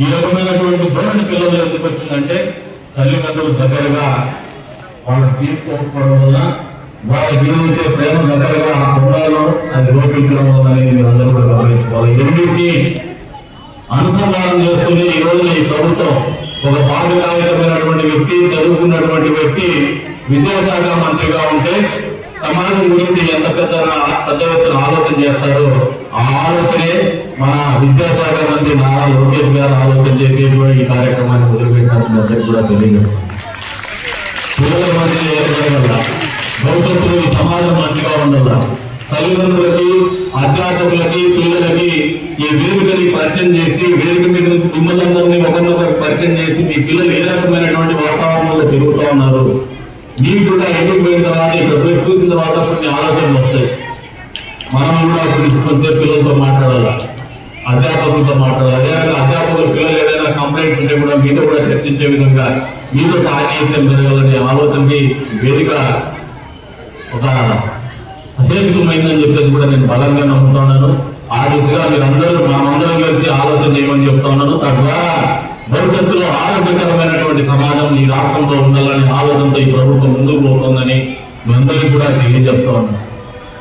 ఈ రకమైనటువంటి ధోరణి పిల్లలు ఎందుకు వచ్చిందంటే తల్లిదండ్రులు దగ్గరగా వాళ్ళని తీసుకోకపోవడం వల్ల వాళ్ళకి ఏదైతే ప్రేమ దగ్గరగా ఉండాలో అది లోపించడం వల్ల అనేది మీరు అందరూ కూడా గమనించుకోవాలి. ఎన్నింటినీ అనుసంధానం చేస్తుంది ఈ రోజున ఈ ప్రభుత్వం. ఒక బాధ్యతాయుతమైనటువంటి వ్యక్తి చదువుకున్నటువంటి వ్యక్తి విద్యాశాఖ మంత్రిగా ఉంటే సమాజం గురించి ఎంత పెద్ద పెద్ద ఎత్తున ఆలోచన చేస్తారో ఆ ఆలోచనే మన విద్యాశాఖ మంత్రి నారా లోకేష్ గారు ఆలోచన చేసేటువంటి ఈ కార్యక్రమాన్ని మొదలుపెట్టినట్టు అందరికీ కూడా తెలియదు పిల్లల మధ్య ఏర్పడగలరా భవిష్యత్తులో ఈ సమాజం మంచిగా ఉండదా తల్లిదండ్రులకి అధ్యాపకులకి పిల్లలకి ఈ వేదికని పరిచయం చేసి వేదిక మీద నుంచి మిమ్మల్ని ఒకరినొకరు పరిచయం చేసి మీ పిల్లలు ఏ రకమైనటువంటి వాతావరణంలో తిరుగుతూ ఉన్నారు? మీరు కూడా ఎందుకు పోయిన తర్వాత ఇక్కడ చూసిన తర్వాత కొన్ని ఆలోచనలు వస్తాయి. మనం కూడా కొన్ని పిల్లలతో మాట్లాడాలా? అధ్యాపకులతో మాట్లాడాలి. అదే అధ్యాపకులు పిల్లలు ఏదైనా కంప్లైంట్స్ ఉంటే కూడా మీతో కూడా చర్చించే విధంగా మీతో సాహిత్యం పెరగాలనే ఆలోచనకి వేదిక ఒక సహేతుకమైందని చెప్పేసి కూడా నేను బలంగా నమ్ముతున్నాను ఆ దిశగా మీరందరూ మనమందరం కలిసి ఆలోచన చేయమని చెప్తా ఉన్నాను. తద్వారా భవిష్యత్తులో ఆరోగ్యకరమైనటువంటి సమాజం ఈ రాష్ట్రంలో ఉండాలనే ఆలోచనతో ఈ ప్రభుత్వం ముందుకు పోతుందని మీ అందరికీ కూడా తెలియజెప్తా ఉన్నాను.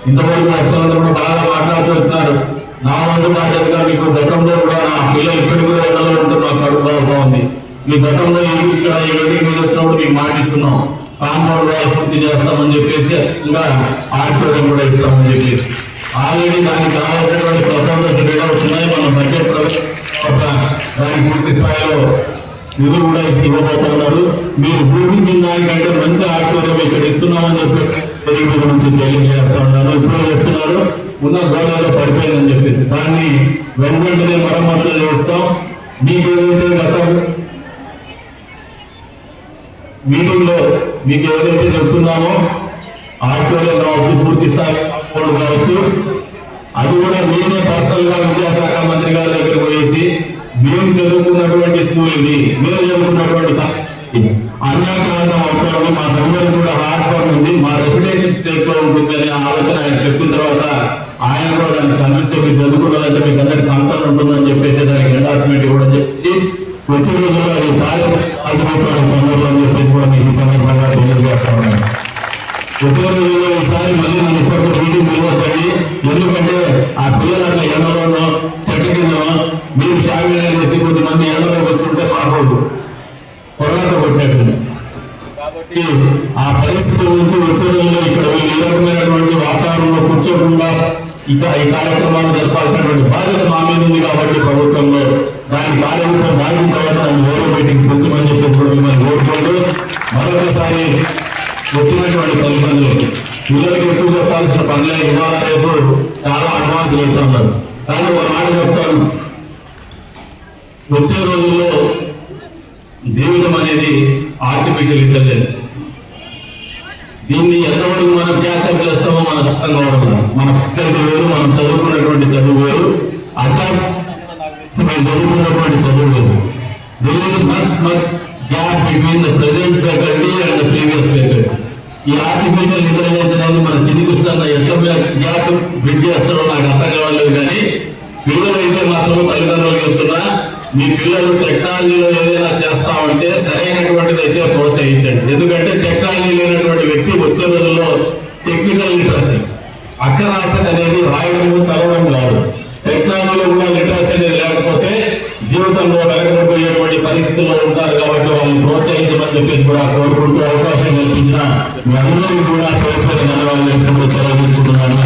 ఇంతవరకు వస్తున్నది కూడా బాగా మాట్లాడుతూ వచ్చినారు. నా వంతు బాధ్యతగా మీకు గతంలో కూడా నా పిల్లలు ఇప్పటికి కూడా ఎండలో ఉంటే కడుపు ఉంది. మీ గతంలో ఈ ఇక్కడ ఈ వేదిక మీద వచ్చినప్పుడు మీకు మాట ఇచ్చున్నాం. కాంపౌండ్ వాళ్ళు పూర్తి చేస్తామని చెప్పేసి ఇంకా ఆడిటోరియం కూడా ఇస్తామని చెప్పేసి. ఆల్రెడీ దానికి కావాల్సినటువంటి ప్రపోజల్స్ రెడీ అవుతున్నాయి మన బడ్జెట్ ఒక దానికి పూర్తి స్థాయిలో నిధులు కూడా ఇవ్వబోతున్నారు మీరు ఊహించిన దానికంటే మంచి ఆడిటోరియం ఇక్కడ ఇస్తున్నామని చెప్పి తెలుగు గురించి తెలియజేస్తా ఉన్నారు. ఇప్పుడు చెప్తున్నారు. ఉన్న గోడలో పడిపోయిందని చెప్పేసి దాన్ని వెంటనే మరమ్మతులు చేస్తాం. మీకు ఏదైతే గతం మీటింగ్ మీకు ఏదైతే చెప్తున్నామో ఆడిటోరియం కావచ్చు పూర్తి స్థాయి కావచ్చు అది కూడా నేనే పర్సనల్గా విద్యాశాఖ మంత్రి గారి దగ్గరికి పోయేసి మేము చదువుకున్నటువంటి స్కూల్ ఇది మేము చదువుకున్నటువంటి కా- ఇది. అన్యాక్రాంతం మా అందరూ కూడా హార్డ్ ఉంది. మా రెప్యుటేషన్ స్టేట్లో ఉంటుంది అనే ఆలోచన ఆయన చెప్పిన తర్వాత ఆయన కూడా దాన్ని కన్విన్స్ మీరు చదువుకోవాలంటే మీకు అందరికి కన్సర్న్ ఉంటుందని చెప్పేసి దానికి ఎండాస్మెంట్ ఇవ్వడం చెప్పి వచ్చే రోజుల్లో అది కార్యక్రమాలు తొందరలో అని చెప్పేసి కూడా మీకు ఈ సందర్భంగా తెలియజేస్తా ఉన్నాను. వచ్చే రోజుల్లో ఈసారి మళ్ళీ మన ఇప్పటికీ మీటింగ్ పిలవద్దండి ఎందుకంటే ఆ పిల్లలు అట్లా ఎండలోనో చెట్ల కిందనో మీరు షాగ్ చేసి కొంతమంది ఎండలో వచ్చి ఉంటే కొరడాతో ఆ పరిస్థితి నుంచి వచ్చే రోజుల్లో ఇక్కడ ఈ ఏ రకమైనటువంటి వాతావరణంలో కూర్చోకుండా ఇక ఈ కార్యక్రమాలు జరపాల్సినటువంటి బాధ్యత మా మీద ఉంది కాబట్టి ప్రభుత్వంలో దాని కార్యక్రమం దాని తర్వాత నన్ను వేరే మీటింగ్ పెంచమని చెప్పేసి కూడా మిమ్మల్ని కోరుకుంటూ మరొకసారి వచ్చినటువంటి తల్లిదండ్రులకి పిల్లలకి ఎక్కువ చెప్పాల్సిన పనులే ఇవాళ రేపు చాలా అడ్వాన్స్ పెడుతున్నారు కానీ ఒక మాట చెప్తాను. వచ్చే రోజుల్లో జీవితం అనేది ఆర్టిఫిషియల్ ఇంటెలిజెన్స్ దీన్ని ఎంతవరకు మనం క్యాచప్ చేస్తామో మనకు అర్థం కావడం మన పిల్లలు వేరు మనం చదువుకున్నటువంటి చదువు వేరు అర్థం మనం చదువుకున్నటువంటి చదువు వేరు. There is much much gap between the present faculty and the previous faculty ఈ ఆర్టిఫిషియల్ ఇంటెలిజెన్స్ అనేది మన చిన్నకృష్ణ ఎంత గ్యాప్ బిడ్ చేస్తాడో నాకు అర్థం కావలేదు కానీ పిల్లలు అయితే మాత్రం తల్లిదండ్రులు చెప్తున్నా మీ పిల్లలు టెక్నాలజీలో ఏదైనా చేస్తామంటే సరైనటువంటిది అయితే ప్రోత్సహించండి. ఎందుకంటే టెక్నాలజీ లేనటువంటి వ్యక్తి వచ్చే రోజుల్లో టెక్నికల్ లిటరసీ అక్షరాస్యత అనేది రాయడం చదవడం కాదు. టెక్నాలజీలో కూడా లిటరసీ అనేది లేకపోతే జీవితంలో వెనకబడిపోయేటువంటి పరిస్థితుల్లో ఉంటారు కాబట్టి వాళ్ళని ప్రోత్సహించమని చెప్పేసి కూడా కోరుకుంటూ అవకాశం కల్పించిన మీ అందరికీ కూడా పేరు పేరు ధన్యవాదాలు సెలవు తీసుకుంటున్నాను.